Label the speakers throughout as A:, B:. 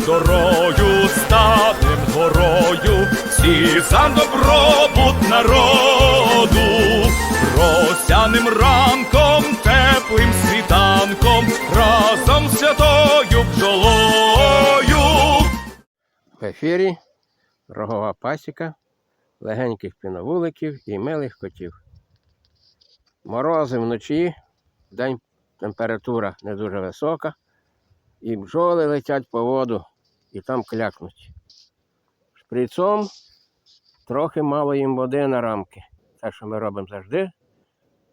A: зорою, станем горою, всі за добробут народу, росяним ранком, теплим світанком, разом з святою бджолою.
B: В ефірі рогова пасіка, легеньких піновуликів і милих котів. Морози вночі, день температура не дуже висока, і бджоли летять по воду і там клякнуть. Шприцом трохи мало їм води на рамки. Те, що ми робимо завжди.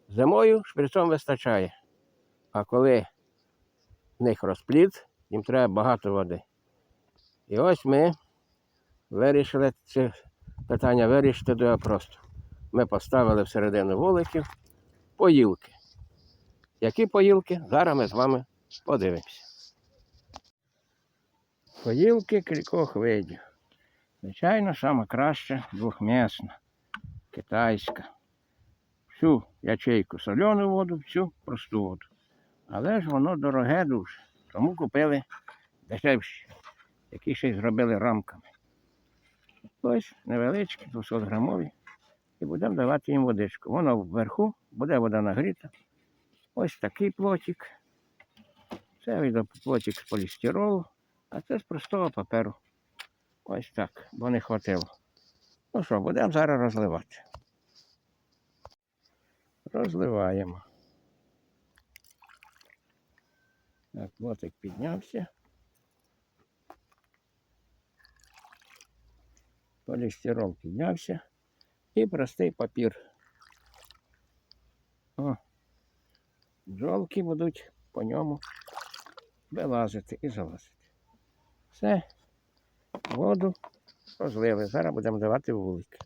B: Зимою шприцом вистачає. А коли в них розплід, їм треба багато води. І ось ми вирішили це питання вирішити дуже просто. Ми поставили всередину вуликів поїлки. Які поїлки? Зараз ми з вами подивимося. Поїлки кількох видів. Звичайно, саме краще двохмісна, китайська. Всю ячейку соляну воду, всю просту воду. Але ж воно дороге дуже. Тому купили дешевші які ще й зробили рамками. Ось невеличкі, 200 грамові. І будемо давати їм водичку. Воно вверху, буде вода нагріта. Ось такий плотик. Це плотик з полістиролу, а це з простого паперу. Ось так, бо не хватило. Ну що, будемо зараз розливати. Розливаємо. Так, плотик піднявся. полістирол піднявся і простий папір. О, бджолки будуть по ньому вилазити і залазити. Все, воду розлили. Зараз будемо давати вулик.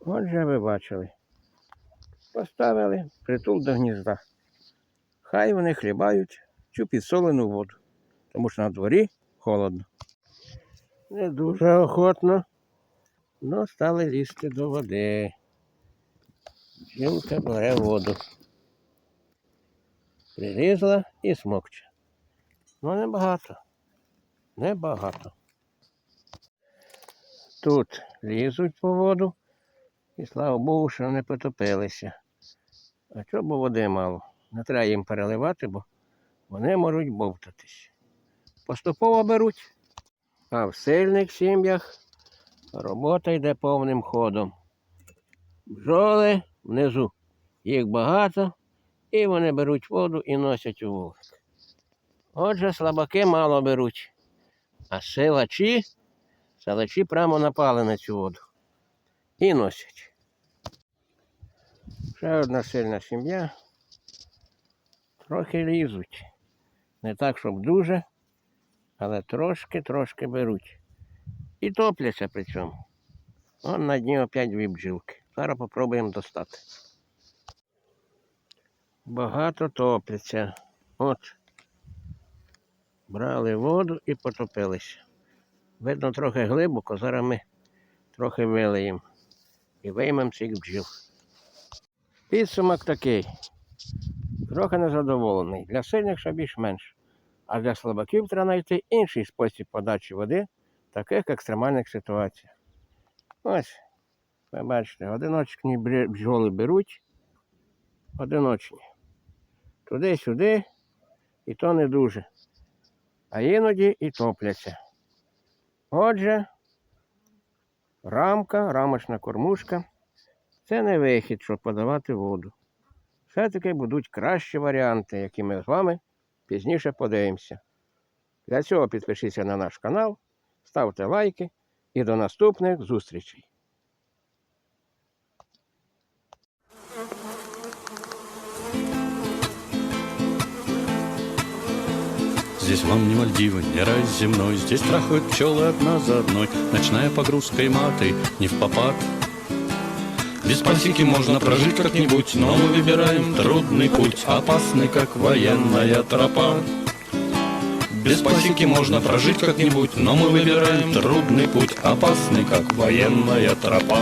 B: Отже, ви бачили. Поставили притул до гнізда. Хай вони хлібають цю підсолену воду, тому що на дворі холодно. Не дуже охотно, але стали лізти до води. Жінка бере воду. Прирізала і смокче. Ну небагато. Небагато. Тут лізуть по воду. І слава Богу, що не потопилися. А чого води мало? Не треба їм переливати, бо вони можуть бовтатись. Поступово беруть. А в сильних сім'ях робота йде повним ходом. Бджоли внизу. Їх багато, і вони беруть воду і носять у вулик. Отже, слабаки мало беруть. А силачі, силачі прямо напали на цю воду і носять. Ще одна сильна сім'я. Трохи лізуть. Не так, щоб дуже, але трошки-трошки беруть. І топляться при цьому. Вон на дні опять дві бджілки. Зараз попробуємо достати. Багато топляться. От. Брали воду і потопилися. Видно, трохи глибоко, зараз ми трохи вилиємо і виймемо цих бджіл. Підсумок такий. Трохи незадоволений. Для сильних ще більш-менш. А для слабаків треба знайти інший спосіб подачі води в таких екстремальних ситуаціях. Ось, ви бачите, одиночні бджоли беруть, одиночні. Туди-сюди, і то не дуже. А іноді і топляться. Отже, рамка, рамочна кормушка це не вихід, щоб подавати воду. Все-таки будуть кращі варіанти, які ми з вами пізніше подивимося. Для цього підпишіться на наш канал, ставте лайки і до наступних зустрічей.
C: Здесь вам не Мальдивы, не рай земной Здесь трахают пчелы одна за одной Ночная погрузка и маты не в попад без пасеки можно прожить как-нибудь, но мы выбираем трудный путь, опасный, как военная тропа. Без пасеки можно прожить как-нибудь, но мы выбираем трудный путь, опасный, как военная тропа.